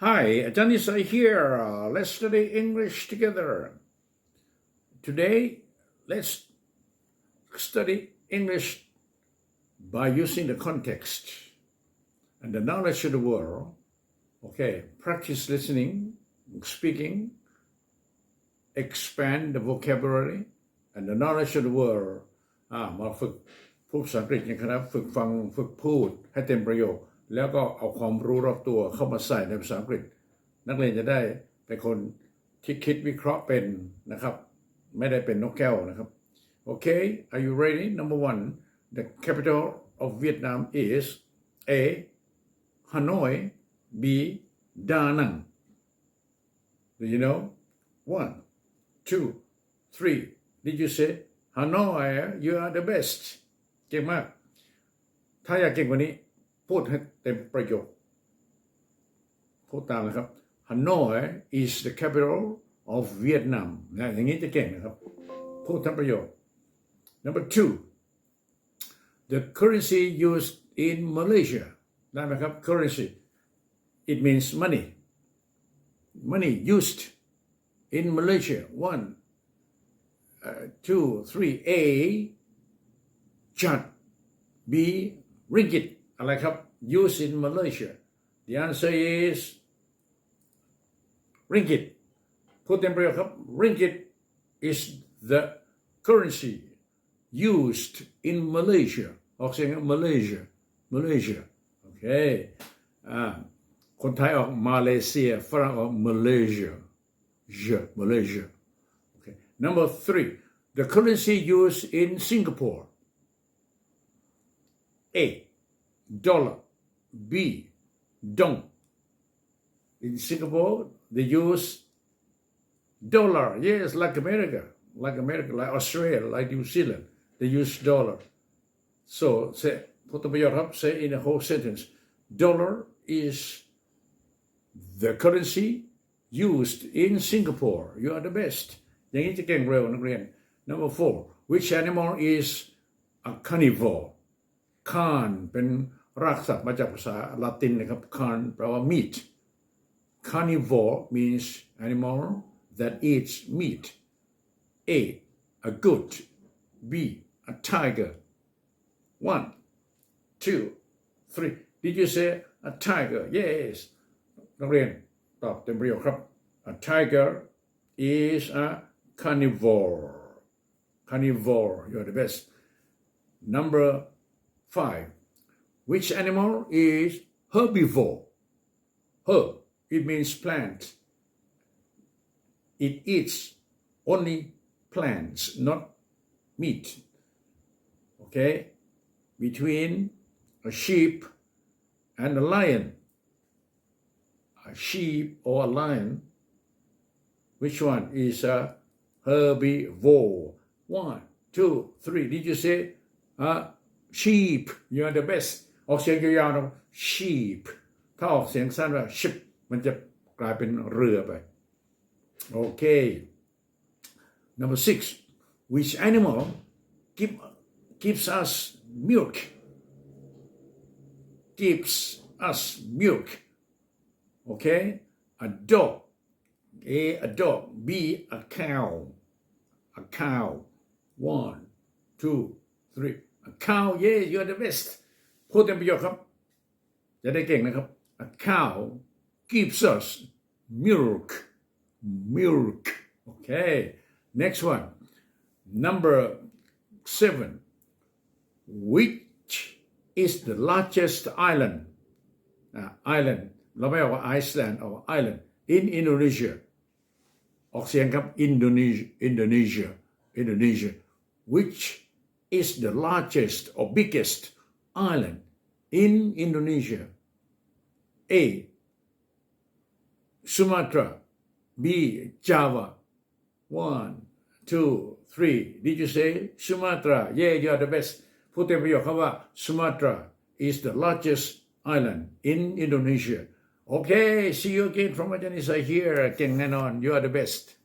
Hi, Ajanis are here. Uh, Let's study English together. Today, let's study English by using the context and the knowledge of the world. Okay, practice listening, speaking, expand the vocabulary and the knowledge of the world อ่ามาฝึกพูดภาษาอังกฤษกันครับ ฝึกฟังฝึกพูดให้เต็มประโยค แล้วก็เอาความรู้รอบตัวเข้ามาใส่ในภาษาอังกฤษ นักเรียนจะได้เป็นคนที่คิดวิเคราะห์เป็นนะครับ ไม่ได้เป็นนกแก้วนะครับ โอเค are you ready number one the capital of Vietnam is A Hanoi B Da Nang do you know one two three did you say Hanoi you are the best เก่งมาก ถ้าอยากเก่งกว่านี้ พูดให้เต็มประโยค พูดตามนะครับ Hanoi is the capital of Vietnam นะอย่างนี้จะเก่งนะครับ พูดทั้งประโยค number two the currency used in Malaysia ได้ไหมครับ currency it means money money used in Malaysia one uh, two three A จัด B ringgit อะไรครับ used in Malaysia the answer is ringgit พูดเต็มประโยคครับ ringgit is the currency used in Malaysia ออกเสียงว่า Malaysia Malaysia โอเคอ่าคนไทยออกมาเลเซียฝรั่งออก Malaysia yeah, Malaysia okay number three the currency used in Singapore A. Dollar. B. Dong. In Singapore, they use dollar. Yes, like America, like America, like Australia, like New Zealand, they use dollar. So, say, put the up, say in a whole sentence, dollar is the currency used in Singapore. You are the best. อย่างนี้จะเก่งเร็วนักเรียน Number four, which animal is a carnivore? คานเป็น รากศัพท์มาจากภาษาละตินนะครับคานแปลว่า meat carnivore means animal that eats meat A a goat B a tiger one two three did you say a tiger yes นักเรียนตอบเต็มประโยคครับ a tiger is a carnivore carnivore you're the best number Five. Which animal is herbivore? Herb, it means plant. It eats only plants, not meat. Okay? Between a sheep and a lion. A sheep or a lion. Which one is a herbivore? One, two, three. Did you say uh, sheep you are the best ออกเสียงยาวๆนะ sheep ถ้าออกเสียงสั้นว่า ship มันจะกลายเป็นเรือไป โอเค number six which animal give, gives us milk gives us milk okay a dog A a dog B a cow a cow one two three a cow yeah you're the best พูดเต็มประโยคครับ จะได้เก่งนะครับ a cow gives us milk milk okay next one number seven which is the largest island uh, island เราไม่บอกว่า Iceland เอา island in Indonesia ออกเสียงครับ Indonesia Indonesia Indonesia which is the largest or biggest island in Indonesia? A. Sumatra. B. Java. One, two, three. Did you say Sumatra? Yeah, you are the best. Put up your cover. Sumatra is the largest island in Indonesia. Okay, see you again from Indonesia here. King Nanon, you are the best.